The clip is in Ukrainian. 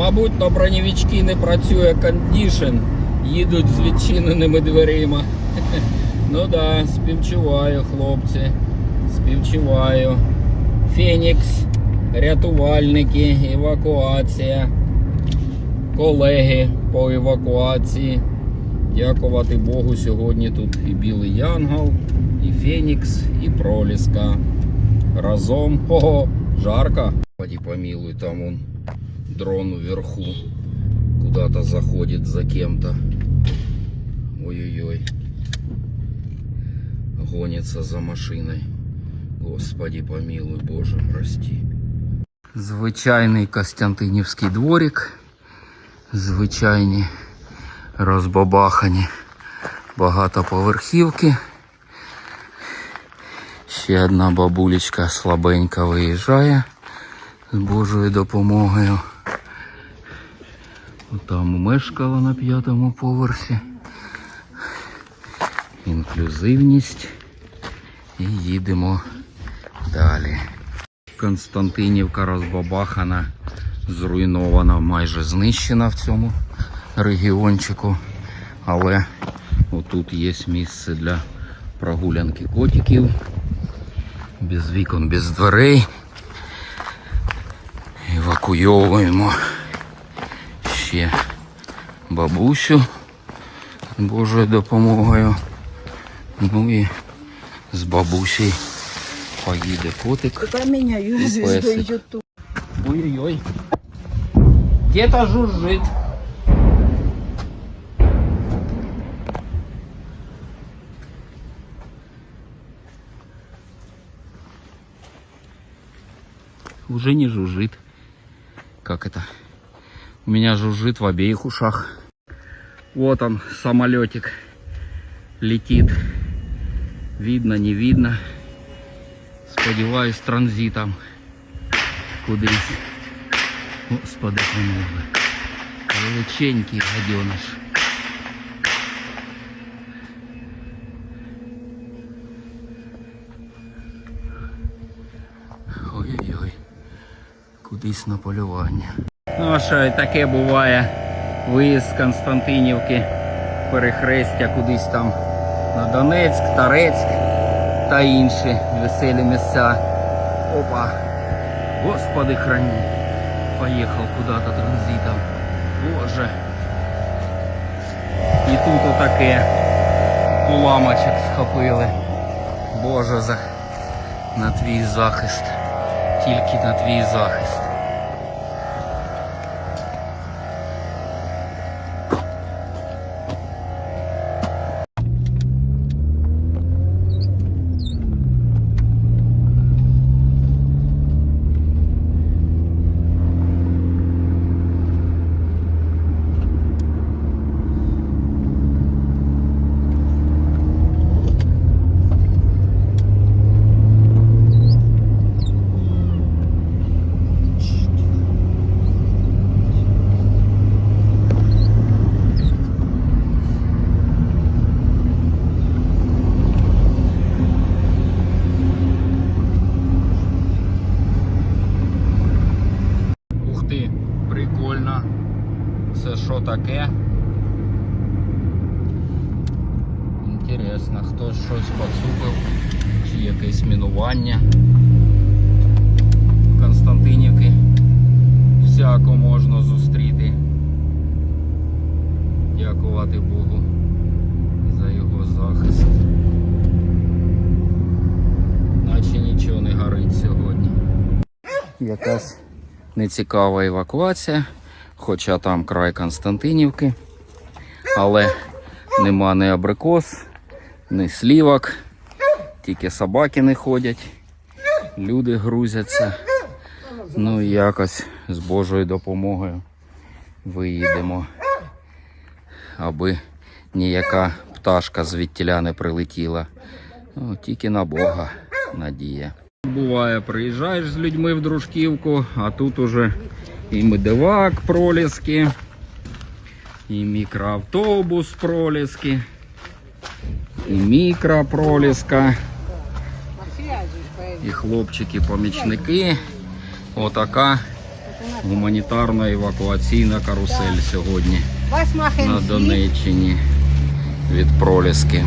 Мабуть, на бронєвички не працює кондішн, їдуть з відчиненими дверима. Ну да, співчуваю, хлопці. Співчуваю. Фенікс, рятувальники, евакуація, колеги по евакуації. Дякувати Богу, сьогодні тут і Білий Янгол, і Фенікс, і Проліска. Разом. Ого, жарко. Поди помилуй, там дрон вверху. Куда-то заходит за кем-то. Ой-ой-ой. Гонится за машиной. Господи помилуй, Боже, прости. Звичайний Костянтинівський дворик. Звичайні розбабахані багатоповерхівки. Ще одна бабулечка слабенька виїжджає з Божою допомогою. Там мешкала на п'ятому поверсі. Інклюзивність. І їдемо далі. Константинівка розбабахана, зруйнована, майже знищена в цьому регіончику. Але отут є місце для прогулянки котиків. Без вікон, без дверей. Евакуйовуємо ще бабусю Божою допомогою. Ну і з бабусею поїде котик. Ой-ой-ой. Где-то жужжит. Уже не жужжит. Как это? У меня жужжит в обеих ушах. Вот он, самолетик. Летит. Видно, не видно. Сподіваюсь, транзитом кудись. Господи, помилуй. Величенький гадьониш. Ой-ой-ой. Кудись на полювання. Ну, що і таке буває. Виїзд з Константинівки, перехрестя кудись там на Донецьк, Тарецьк та інші веселі місця. Опа. Господи храни. Поехал куда-то транзитом. Боже. І тут отаке уламочок схопили. Боже, на твій захист. Тільки на твій захист. Прикольно. Це що таке? Інтересно, хтось щось поцупив, чи якесь мінування. Константинівки всяко можна зустріти. Дякувати Богу за його захист. Наче нічого не горить сьогодні. Якась нецікава евакуація, хоча там край Константинівки, але нема ні абрикос, ні слівок, тільки собаки не ходять, люди грузяться. Ну і якось з Божою допомогою виїдемо, аби ніяка пташка звідтіля не прилетіла. Ну, тільки на Бога надія. Буває, приїжджаєш з людьми в дружківку, а тут уже і медивак проліски, і мікроавтобус проліски, і мікропроліска, і хлопчики-помічники. Отака Гуманітарна евакуаційна карусель сьогодні на Донеччині від проліски.